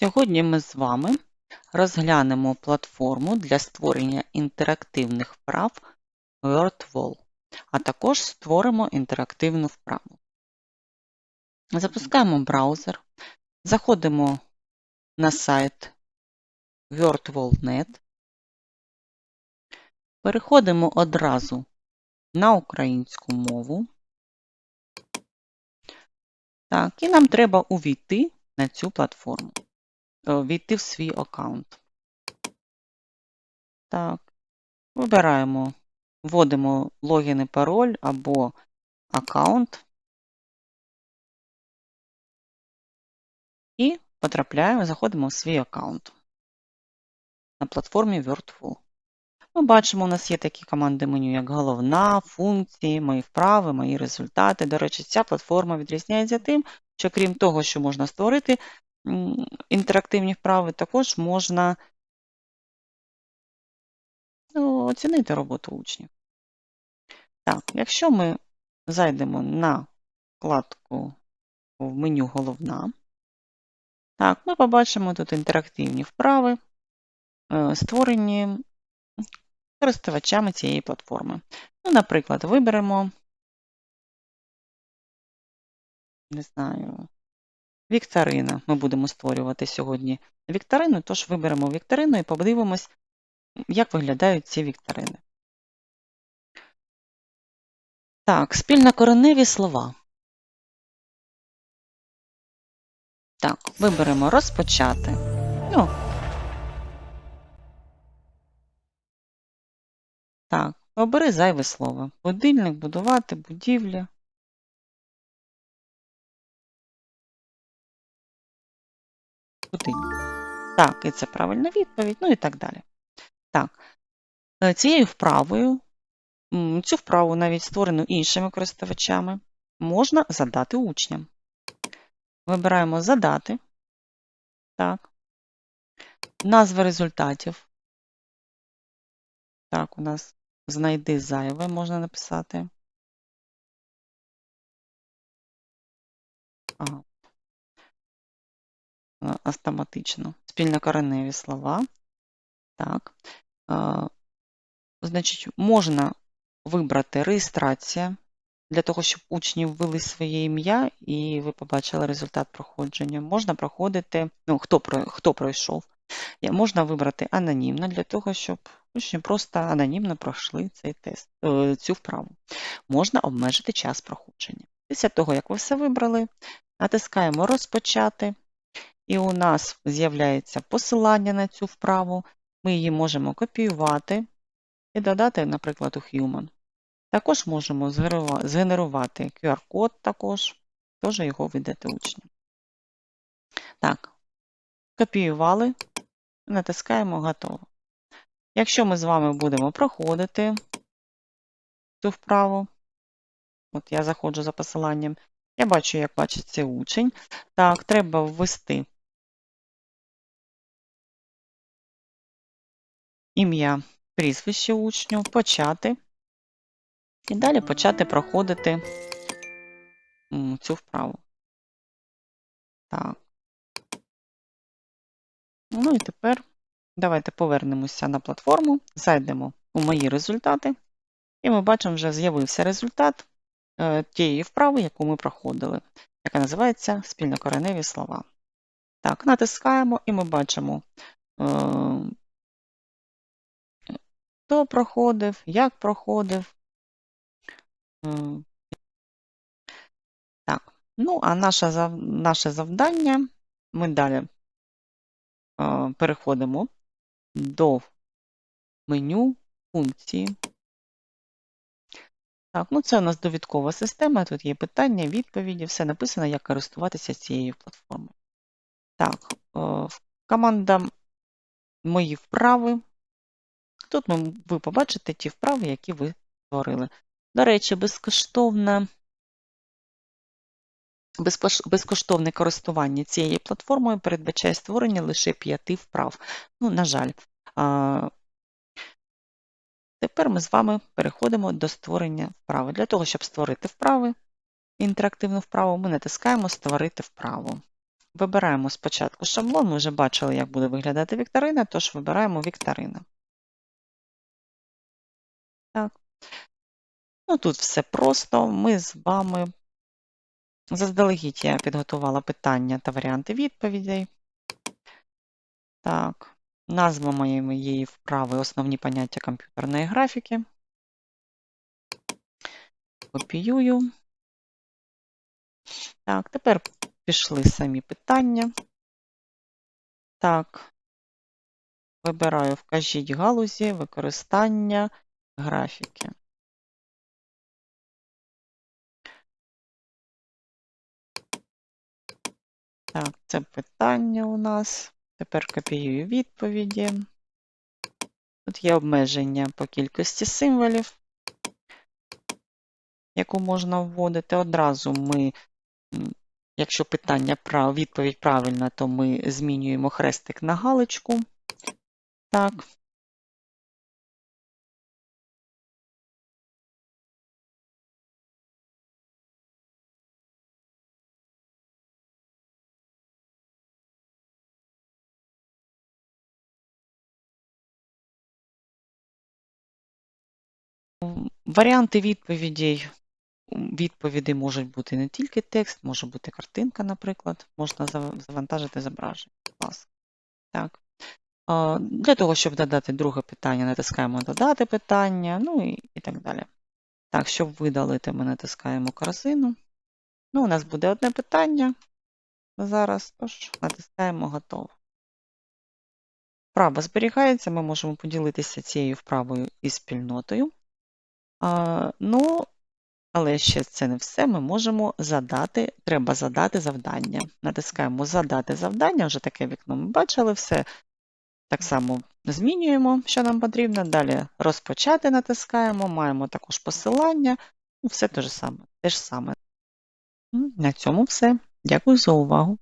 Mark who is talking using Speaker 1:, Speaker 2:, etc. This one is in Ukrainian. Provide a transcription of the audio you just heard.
Speaker 1: Сьогодні ми з вами розглянемо платформу для створення інтерактивних вправ WordWall, а також створимо інтерактивну вправу. Запускаємо браузер, заходимо на сайт WordWall.net, переходимо одразу на українську мову. Так, і нам треба увійти на цю платформу. Е, війти в свій аккаунт. Так, вибираємо, вводимо логін і пароль або аккаунт і потрапляємо, заходимо в свій аккаунт на платформі WordFull. Ми бачимо, у нас є такі команди меню, як головна, функції, мої вправи, мої результати. До речі, ця платформа відрізняється тим, що крім того, що можна створити інтерактивні вправи, також можна ну, оцінити роботу учнів. Так, якщо ми зайдемо на вкладку в меню Головна, так, ми побачимо тут інтерактивні вправи, е, створені користувачами цієї платформи. Ну, Наприклад, виберемо, не знаю, Вікторина. Ми будемо створювати сьогодні вікторину, тож виберемо вікторину і подивимось, як виглядають ці вікторини. Так, спільнокореневі слова. Так, виберемо розпочати. Ну, Так, обери зайве слово. Будильник, будувати, будівля. Будильник. Так, і це правильна відповідь, ну і так далі. Так, е, цією вправою, цю вправу навіть створену іншими користувачами, можна задати учням. Вибираємо задати. Так. Назва результатів. Так, у нас знайди зайве можна написати. Ага. Автоматично. Спільнокореневі слова. Так. Значить, можна вибрати реєстрація для того, щоб учні ввели своє ім'я, і ви побачили результат проходження. Можна проходити, ну, хто хто пройшов. Можна вибрати анонімно для того, щоб учні просто анонімно пройшли цей тест, е, цю вправу. Можна обмежити час проходження. Після того, як ви все вибрали, натискаємо Розпочати, і у нас з'являється посилання на цю вправу. Ми її можемо копіювати і додати, наприклад, у Human. Також можемо згенерувати QR-код, також, теж його видати учням. Так, копіювали, натискаємо Готово. Якщо ми з вами будемо проходити цю вправу, от я заходжу за посиланням, я бачу, як бачить цей учень. Так, треба ввести ім'я, прізвище учню, почати. І далі почати проходити цю вправу. Так. Ну і тепер давайте повернемося на платформу, зайдемо у мої результати, і ми бачимо, вже з'явився результат е, тієї вправи, яку ми проходили, яка називається спільнокореневі слова. Так, натискаємо, і ми бачимо, е, хто проходив, як проходив. Е, так, ну, а наше, наше завдання ми далі переходимо до меню функції. Так, ну це у нас довідкова система. Тут є питання, відповіді, все написано, як користуватися цією платформою. Так, команда мої вправи. Тут ви побачите ті вправи, які ви створили. До речі, безкоштовна Безкоштовне користування цією платформою передбачає створення лише п'яти вправ. Ну, на жаль, тепер ми з вами переходимо до створення вправи. Для того, щоб створити вправи, інтерактивну вправу, ми натискаємо Створити вправу. вибираємо спочатку шаблон. Ми вже бачили, як буде виглядати вікторина, тож вибираємо вікторина. Так. Ну, тут все просто. Ми з вами заздалегідь я підготувала питання та варіанти відповідей. Так, назва моєї вправи основні поняття комп'ютерної графіки. Копіюю. Так, тепер пішли самі питання. Так, вибираю вкажіть галузі використання графіки. Так, це питання у нас. Тепер копіюю відповіді. Тут є обмеження по кількості символів, яку можна вводити. Одразу ми, якщо питання відповідь правильна, то ми змінюємо хрестик на галочку. Так. Варіанти відповідей. Відповіді можуть бути не тільки текст, може бути картинка, наприклад. Можна завантажити зображення. Так. Для того, щоб додати друге питання, натискаємо Додати питання, ну і, і так далі. Так, щоб видалити, ми натискаємо корзину. Ну, у нас буде одне питання зараз, тож натискаємо Готово. Вправа зберігається, ми можемо поділитися цією вправою із спільнотою. А, ну, але ще це не все. Ми можемо задати, треба задати завдання. Натискаємо Задати завдання, вже таке вікно ми бачили, все так само змінюємо, що нам потрібно. Далі розпочати натискаємо, маємо також посилання. Ну, Все те ж саме. Те ж саме. На цьому все. Дякую за увагу.